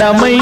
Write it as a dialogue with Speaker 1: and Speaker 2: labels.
Speaker 1: கடமை